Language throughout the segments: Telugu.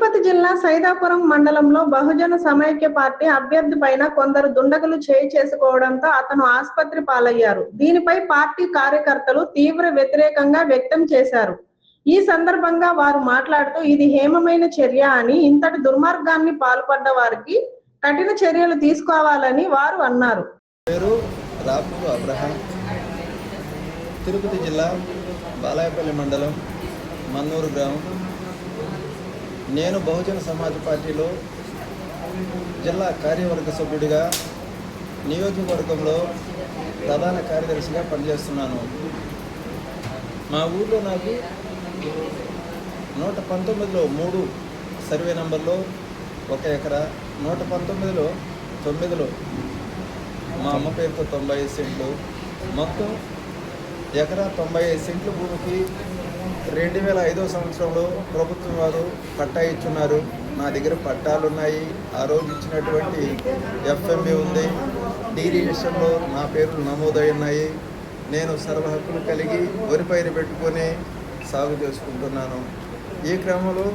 తిరుపతి జిల్లా సైదాపురం మండలంలో బహుజన సమైక్య పార్టీ అభ్యర్థి పైన కొందరు దుండగులు చేయి చేసుకోవడంతో అతను ఆసుపత్రి పాలయ్యారు. దీనిపై పార్టీ కార్యకర్తలు తీవ్ర వ్యతిరేకంగా వ్యక్తం చేశారు. ఈ సందర్భంగా వారు మాట్లాడుతూ ఇది హేమమైన చర్య అని ఇంతటి దుర్మార్గాన్ని పాల్పడ్డ వారికి కఠిన చర్యలు తీసుకోవాలని వారు అన్నారు. తిరుపతి జిల్లా బాలాయపల్లి మండలం మన్నూరు గ్రామం. నేను బహుజన సమాజ్ పార్టీలో జిల్లా కార్యవర్గ సభ్యుడిగా నియోజకవర్గంలో ప్రధాన కార్యదర్శిగా పనిచేస్తున్నాను. మా ఊర్లో నాకు నూట పంతొమ్మిదిలో మూడు సర్వే నంబర్లో ఒక ఎకరా నూట పంతొమ్మిదిలో తొమ్మిదిలో మా అమ్మ పేరుతో తొంభై ఐదు సెంట్లు. మొత్తం ఎకరా తొంభై ఐదు సెంట్లు భూమికి రెండు వేల ఐదో సంవత్సరంలో ప్రభుత్వం వారు పట్టా ఇచ్చున్నారు. నా దగ్గర పట్టాలు ఉన్నాయి ఆ రోజు ఇచ్చినటువంటి ఎఫ్ఎంఏ ఉంది. డిగ్రీ విషయంలో నా పేర్లు నమోదై ఉన్నాయి నేను సర్వ హక్కులు కలిగి వరి పైరు పెట్టుకొని సాగు చేసుకుంటున్నాను. ఈ క్రమంలో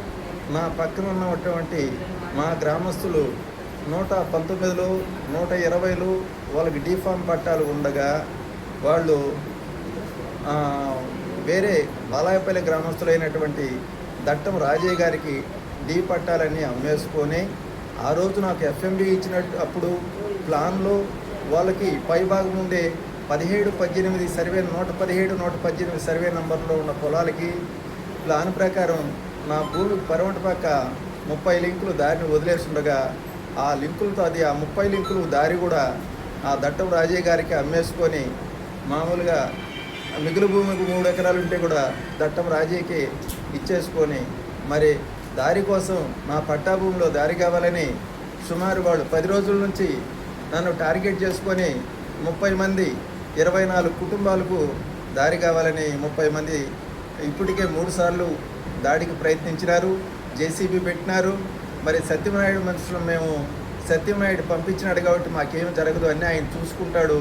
నా పక్కన ఉన్నటువంటి మా గ్రామస్తులు నూట పంతొమ్మిదిలో నూట ఇరవైలో వాళ్ళకి డీఫామ్ పట్టాలు ఉండగా వాళ్ళు వేరే బాలాయపల్లి గ్రామస్తులైనటువంటి దట్టం రాజయ్య గారికి డీ పట్టాలన్నీ అమ్మేసుకొని ఆ రోజు నాకు ఎఫ్ఎండి ఇచ్చినట్టు అప్పుడు ప్లాన్లో వాళ్ళకి పై భాగం ఉండే పదిహేడు పద్దెనిమిది సర్వే నూట పదిహేడు నూట పద్దెనిమిది సర్వే నంబర్లో ఉన్న పొలాలకి ప్లాన్ ప్రకారం నా భూమి పరమటి పక్క ముప్పై లింకులు దారిని వదిలేస్తుండగా ఆ లింకులతో అది ఆ ముప్పై లింకులు దారి కూడా ఆ దట్టం రాజయ్య గారికి అమ్మేసుకొని మామూలుగా మిగులు భూమికి మూడు ఎకరాలు ఉంటే కూడా దట్టం రాజీకి ఇచ్చేసుకొని మరి దారి కోసం నా పట్టా భూమిలో దారి కావాలని సుమారు వాళ్ళు పది రోజుల నుంచి నన్ను టార్గెట్ చేసుకొని ముప్పై మంది ఇరవై నాలుగు కుటుంబాలకు దారి కావాలని ముప్పై మంది ఇప్పటికే మూడుసార్లు దాడికి ప్రయత్నించినారు జేసీబీ పెట్టినారు. మరి సత్యనారాయణ మనుషులు మేము సత్యనారాయణ పంపించినాడు కాబట్టి మాకేం జరగదు అని ఆయన చూసుకుంటాడు.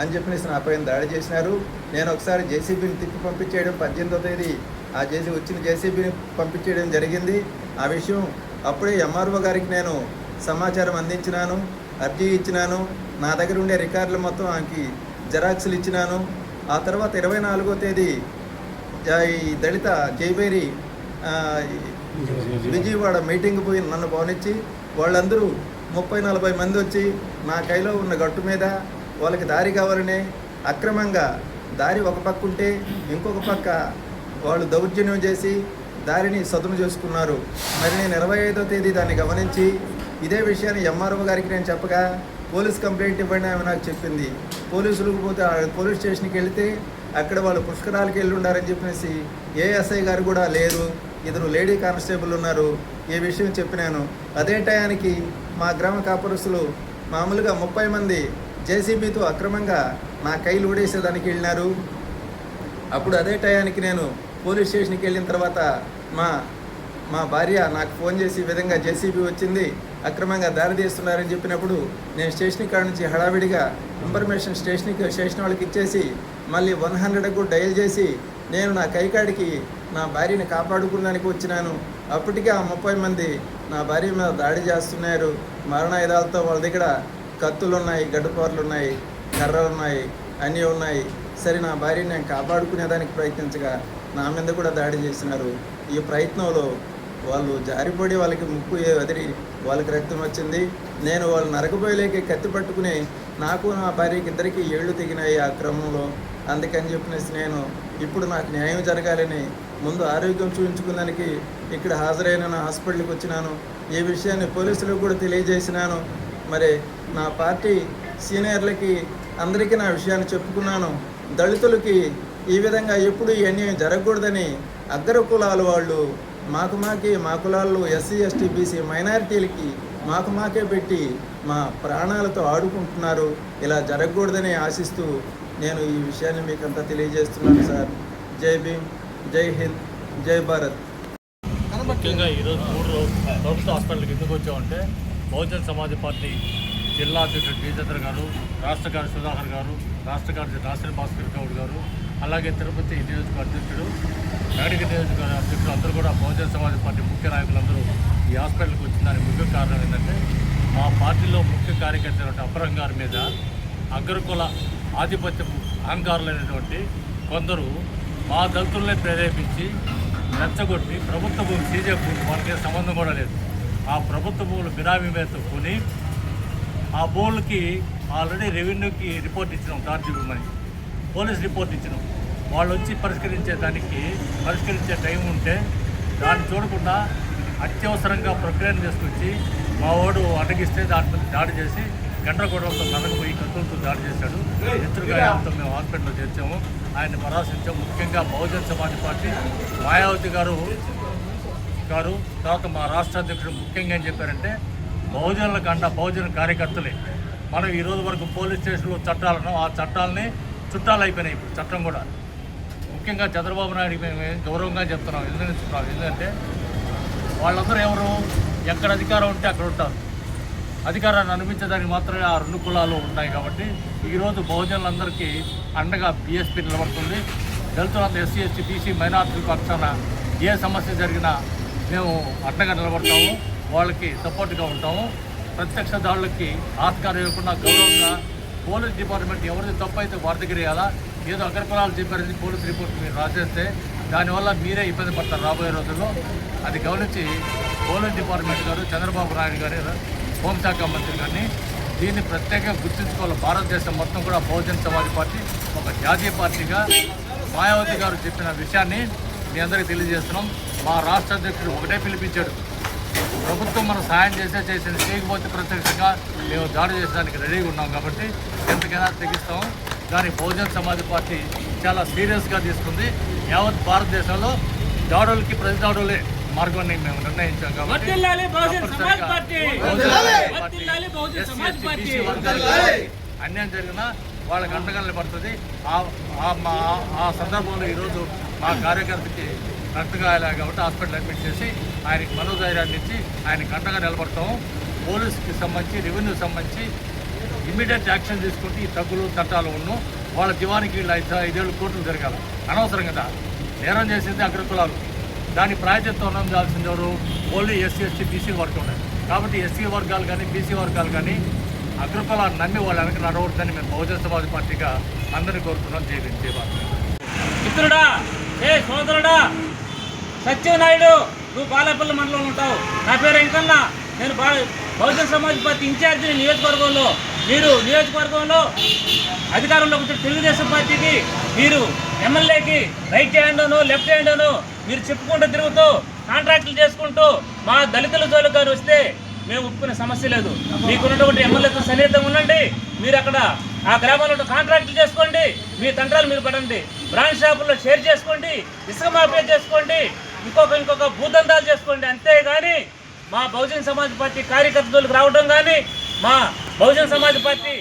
అని చెప్పేసి నాపై దాడి చేసినారు. నేను ఒకసారి జేసీబీని తిప్పి పంపించేయడం పద్దెనిమిదో తేదీ. ఆ జేసీ వచ్చిన జేసీబీని పంపించేయడం జరిగింది. ఆ విషయం అప్పుడే ఎంఆర్ఓ గారికి నేను సమాచారం అందించినాను అర్జీ ఇచ్చినాను. నా దగ్గర ఉండే రికార్డులు మొత్తం ఆమెకి జెరాక్స్లు ఇచ్చినాను. ఆ తర్వాత ఇరవై నాలుగో తేదీ ఈ దళిత జైబేరి విజయవాడ మీటింగ్ పోయి నన్ను పోనిచ్చి వాళ్ళందరూ ముప్పై నలభై మంది వచ్చి నా కైలో ఉన్న గట్టు మీద వాళ్ళకి దారి కావాలనే అక్రమంగా దారి ఒక పక్క ఉంటే ఇంకొక పక్క వాళ్ళు దౌర్జన్యం చేసి దారిని సదును చేసుకున్నారు. మరి నేను ఇరవై ఐదో తేదీ దాన్ని గమనించి ఇదే విషయాన్ని ఎంఆర్ఓ గారికి నేను చెప్పగా పోలీస్ కంప్లైంట్ ఇవ్వండి ఆమె నాకు చెప్పింది. పోలీసులకు పోతే ఆ పోలీస్ స్టేషన్కి వెళితే అక్కడ వాళ్ళు పుష్కరాలకి వెళ్ళి ఉండారని చెప్పేసి ఏఎస్ఐ గారు కూడా లేరు. ఇద్దరు లేడీ కానిస్టేబుల్ ఉన్నారు. ఈ విషయం చెప్పినాను. అదే టయానికి మా గ్రామ కాపురస్తులు మామూలుగా ముప్పై మంది జేసీబీతో అక్రమంగా నా కైలు ఊడేసేదానికి వెళ్ళినారు. అప్పుడు అదే టయానికి నేను పోలీస్ స్టేషన్కి వెళ్ళిన తర్వాత మా మా భార్య నాకు ఫోన్ చేసి ఈ విధంగా జేసీబీ వచ్చింది అక్రమంగా దారి తీస్తున్నారని చెప్పినప్పుడు నేను స్టేషన్ కాడ నుంచి హడావిడిగా ఇన్ఫర్మేషన్ స్టేషన్కి స్టేషన్ వాళ్ళకి ఇచ్చేసి మళ్ళీ వన్ హండ్రెడ్కు డయల్ చేసి నేను నా కైకాడికి నా భార్యని కాపాడుకున్నానికి వచ్చినాను. అప్పటికే ఆ ముప్పై మంది నా భార్య మీద దాడి చేస్తున్నారు. మరణాయుధాలతో వాళ్ళ దగ్గర కత్తులు ఉన్నాయి గడ్డపార్లు ఉన్నాయి కర్రలు ఉన్నాయి అన్నీ ఉన్నాయి. సరే నా భార్యని నేను కాపాడుకునేదానికి ప్రయత్నించగా నా మీద కూడా దాడి చేసినారు ఈ ప్రయత్నంలో వాళ్ళు జారిపడి వాళ్ళకి ముక్కు వదిలి వాళ్ళకి రక్తం వచ్చింది. నేను వాళ్ళు నరకపోయలేక కత్తి పట్టుకుని నాకు నా భార్యకి ఇద్దరికి ఏళ్ళు తెగినాయి ఆ క్రమంలో. అందుకని చెప్పినేసి నేను ఇప్పుడు నాకు న్యాయం జరగాలని ముందు ఆరోగ్యం చూపించుకున్నానికి ఇక్కడ హాజరైన నా హాస్పిటల్కి వచ్చినాను. ఈ విషయాన్ని పోలీసులకు కూడా తెలియజేసినాను. మరి నా పార్టీ సీనియర్లకి అందరికీ నా విషయాన్ని చెప్పుకున్నాను దళితులకి ఈ విధంగా ఎప్పుడు ఈ అన్యాయం జరగకూడదని అగ్ర కులాల వాళ్ళు మాకు మాకే మా కులాల్లో ఎస్సీ ఎస్టీ బీసీ మైనారిటీలకి మాకు మాకే పెట్టి మా ప్రాణాలతో ఆడుకుంటున్నారు ఇలా జరగకూడదని ఆశిస్తూ నేను ఈ విషయాన్ని మీకు అంతా తెలియజేస్తున్నాను సార్ జై భీమ్ జై హింద్ జై భారత్ ముఖ్యంగా ఈరోజు మూడు ప్రభుత్వ హాస్పిటల్కి ఎందుకు వచ్చామంటే బహుజన్ సమాజ్ పార్టీ జిల్లా అధ్యక్షుడు టీచర్ గారు రాష్ట్ర గారి సుధాకర్ గారు రాష్ట్ర కార్యదర్శి దాసరి భాస్కర్ గౌడ్ గారు అలాగే తిరుపతి నియోజక అధ్యక్షుడు నగడిక నియోజక అధ్యక్షుడు అందరూ కూడా బహుజన సమాజ్ పార్టీ ముఖ్య నాయకులందరూ ఈ హాస్పిటల్కి వచ్చిన దానికి ముఖ్య కారణం ఏంటంటే మా పార్టీలో ముఖ్య కార్యకర్త అయినటువంటి గారి మీద అగ్రకుల ఆధిపత్యం అహంకారులైనటువంటి కొందరు మా దళితులనే ప్రేరేపించి రెచ్చగొట్టి ప్రభుత్వ భూమి సీజే భూమి వాళ్ళకి సంబంధం కూడా లేదు. ఆ ప్రభుత్వ భూములు బిరామీ మీద కొని ఆ భూములకి ఆల్రెడీ రెవెన్యూకి రిపోర్ట్ ఇచ్చినాం టార్జ్ ఇవ్వమని పోలీస్ రిపోర్ట్ ఇచ్చినాం. వాళ్ళు వచ్చి పరిష్కరించే దానికి పరిష్కరించే టైం ఉంటే దాన్ని చూడకుండా అత్యవసరంగా ప్రక్రియను తీసుకొచ్చి మా వాడు అడ్డగిస్తే దాని మీద దాడి చేసి గండ్రగొడవలతో నరకపోయి కత్తులతో దాడి చేశాడు. ఎత్తురుగాయంతో మేము హాస్పిటల్లో చేర్చాము. ఆయన పరామర్శించాము ముఖ్యంగా బహుజన్ సమాజ్ పార్టీ మాయావతి గారు గారు తర్వాత మా రాష్ట్ర అధ్యక్షుడు ముఖ్యంగా ఏం చెప్పారంటే బహుజనుల కన్నా బహుజన కార్యకర్తలే. మనం ఈ రోజు వరకు పోలీస్ స్టేషన్లో చట్టాలను ఆ చట్టాలని చుట్టాలు అయిపోయినాయి ఇప్పుడు చట్టం కూడా. ముఖ్యంగా చంద్రబాబు నాయుడు మేము గౌరవంగా చెప్తున్నాం. ఎందుకంటే చుట్టాలు ఎందుకంటే వాళ్ళందరూ ఎవరు? ఎక్కడ అధికారం ఉంటే అక్కడ ఉంటారు. అధికారాన్ని అనిపించడానికి మాత్రమే ఆ రెండు కులాలు ఉన్నాయి కాబట్టి ఈరోజు బహుజనులందరికీ అండగా బీఎస్పీ నిలబడుతుంది. దళితులందరూ ఎస్సీ ఎస్టీ బీసీ మైనార్టీ పక్షాన ఏ సమస్య జరిగినా మేము అడ్డగా నిలబడతాము వాళ్ళకి సపోర్ట్గా ఉంటాము. ప్రత్యక్ష దాడులకి ఆస్కారం ఇవ్వకుండా గౌరవంగా పోలీస్ డిపార్ట్మెంట్ ఎవరిది తప్పు అయితే వారి దగ్గర వేయాలా? ఏదో అగ్రకులాలు చెప్పారని పోలీస్ రిపోర్ట్ మీరు రాసేస్తే దానివల్ల మీరే ఇబ్బంది పడతారు రాబోయే రోజుల్లో. అది గమనించి పోలీస్ డిపార్ట్మెంట్ గారు చంద్రబాబు నాయుడు గారు హోంశాఖ మంత్రి గారిని దీన్ని ప్రత్యేకంగా గుర్తుంచుకోవాలి. భారతదేశం మొత్తం కూడా బహుజన సమాజ్ పార్టీ ఒక జాతీయ పార్టీగా మాయావతి గారు చెప్పిన విషయాన్ని మీ అందరికీ తెలియజేస్తున్నాం. మా రాష్ట్ర అధ్యక్షుడు ఒకటే పిలిపించాడు. ప్రభుత్వం మనం సాయం చేసే చేసింది చేయకపోతే ప్రత్యక్షంగా మేము దాడి చేసడానికి రెడీగా ఉన్నాం కాబట్టి ఎంతకైనా తెగిస్తాం. కానీ బహుజన్ సమాజ్ పార్టీ చాలా సీరియస్గా తీసుకుంది. యావత్ భారతదేశంలో దాడులకి ప్రతి దాడులే మార్గాన్ని మేము నిర్ణయించాం కాబట్టి అన్యాయం జరిగినా వాళ్ళకి అండగా నిలబడుతుంది. ఆ- ఆ- మా- ఆ సందర్భంలో ఈరోజు మా కార్యకర్తకి రక్తగాయాలే కాబట్టి హాస్పిటల్ అడ్మిట్ చేసి ఆయనకి మనోధైర్యాన్ని ఇచ్చి ఆయనకి అండగా నిలబడతాము. పోలీస్కి సంబంధించి రెవెన్యూ సంబంధించి ఇమీడియట్ యాక్షన్ తీసుకుంటే ఈ తగ్గులు చట్టాలు ఉన్ను. వాళ్ళ దివానికి వీళ్ళు ఐదు ఐదేళ్ళు కోర్టులు జరగాలి అనవసరం కదా. నేరం చేసింది అగ్రకులాలు. దాని ప్రాయచిత్వం అందించాల్సింది ఎవరు? ఓన్లీ ఎస్సీ ఎస్టీ బీసీ వర్గం కాబట్టి ఎస్సీ వర్గాలు కానీ బీసీ వర్గాలు కానీ అగ్రకులాన్ని నమ్మి వాళ్ళ వెనక నడవద్దని మేము బహుజన సమాజ్ పార్టీగా అందరినీ కోరుతున్నాం. జై హింద్, జై భారత్. మిత్రుడా! ఏ సోదరుడా! సత్యనాయుడు నువ్వు బాలేపల్లి మండలంలో ఉంటావు. నా పేరు వెంకన్న. నేను బా బహుజన సమాజ్ పార్టీ ఇన్ఛార్జి నియోజకవర్గంలో. మీరు నియోజకవర్గంలో అధికారంలోకి వచ్చిన తెలుగుదేశం పార్టీకి మీరు ఎమ్మెల్యేకి రైట్ హ్యాండ్ను లెఫ్ట్ హ్యాండ్ను మీరు చెప్పుకుంటూ తిరుగుతూ కాంట్రాక్టులు చేసుకుంటూ మా దళితుల జోలికి గారు వస్తే మేము ఒప్పుకునే సమస్య లేదు. మీకున్నటువంటి ఎమ్మెల్యేతో సన్నిహితంగా ఉండండి. మీరు అక్కడ ఆ గ్రామాల్లో కాంట్రాక్టులు చేసుకోండి. మీ తండ్రాలు మీరు పడండి. బ్రాంచ్ షాపుల్లో షేర్ చేసుకోండి. ఇసుక మాఫియా చేసుకోండి. ఇంకొక ఇంకొక భూదందాలు చేసుకోండి. అంతేగాని మా బహుజన్ సమాజ్ పార్టీ కార్యకర్తలకు రావడం కానీ మా బహుజన్ సమాజ్ పార్టీ